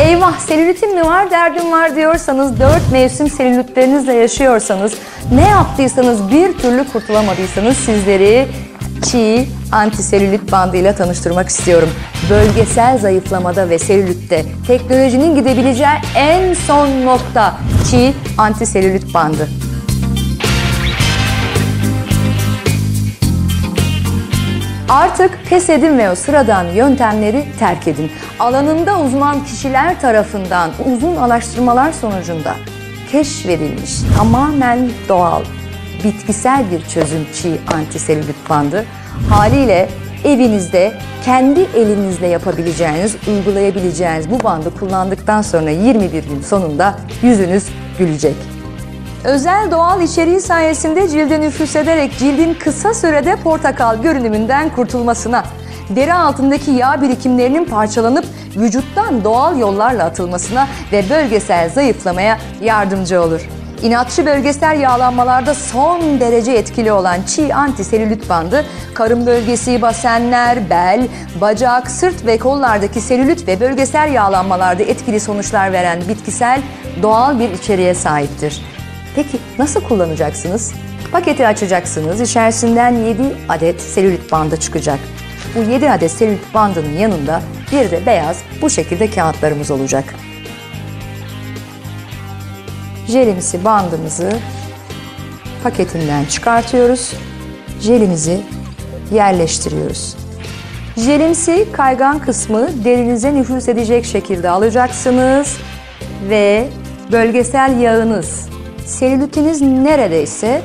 Eyvah selülitim mi var derdim var diyorsanız, dört mevsim selülitlerinizle yaşıyorsanız, ne yaptıysanız bir türlü kurtulamadıysanız sizleri çiğ antiselülit bandıyla tanıştırmak istiyorum. Bölgesel zayıflamada ve selülitte teknolojinin gidebileceği en son nokta çiğ antiselülit bandı. Artık pes edin ve o sıradan yöntemleri terk edin. Alanında uzman kişiler tarafından uzun araştırmalar sonucunda keşfedilmiş tamamen doğal, bitkisel bir çözüm çiğ antiselülit bandı. Haliyle evinizde kendi elinizle yapabileceğiniz, uygulayabileceğiniz bu bandı kullandıktan sonra 21 gün sonunda yüzünüz gülecek. Özel doğal içeriği sayesinde cilde nüfus ederek cildin kısa sürede portakal görünümünden kurtulmasına, deri altındaki yağ birikimlerinin parçalanıp vücuttan doğal yollarla atılmasına ve bölgesel zayıflamaya yardımcı olur. İnatçı bölgesel yağlanmalarda son derece etkili olan çiğ antiselülit bandı, karın bölgesi, basenler, bel, bacak, sırt ve kollardaki selülit ve bölgesel yağlanmalarda etkili sonuçlar veren bitkisel doğal bir içeriğe sahiptir. Peki nasıl kullanacaksınız? Paketi açacaksınız. İçerisinden 7 adet selülit bandı çıkacak. Bu 7 adet selülit bandının yanında bir de beyaz bu şekilde kağıtlarımız olacak. Jelimsi bandımızı paketinden çıkartıyoruz. Jelimizi yerleştiriyoruz. Jelimsi kaygan kısmı derinize nüfuz edecek şekilde alacaksınız ve bölgesel yağınız, selülitiniz neredeyse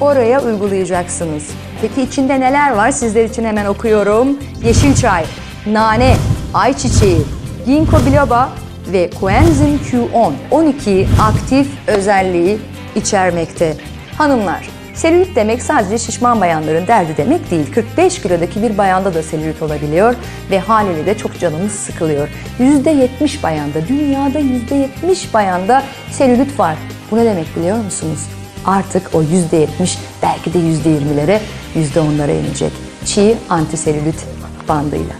oraya uygulayacaksınız. Peki içinde neler var? Sizler için hemen okuyorum. Yeşil çay, nane, ayçiçeği, ginkgo biloba ve koenzim Q10 12 aktif özelliği içermekte. Hanımlar, selülit demek sadece şişman bayanların derdi demek değil. 45 kilodaki bir bayanda da selülit olabiliyor ve haliyle de çok canımız sıkılıyor. %70 bayanda, dünyada %70 bayanda selülit var. Bu ne demek biliyor musunuz? Artık o %70 belki de %20'lere, %10'lara inecek. Çiğ antiselülit bandıyla.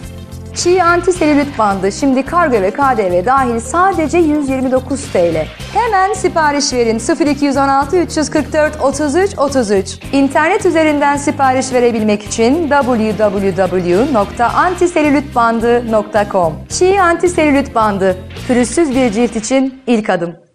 Çiğ antiselülit bandı şimdi kargo ve KDV dahil sadece 129 TL. Hemen sipariş verin 0216 344 33 33. İnternet üzerinden sipariş verebilmek için www.antiselülitbandı.com. Çiğ antiselülit bandı pürüzsüz bir cilt için ilk adım.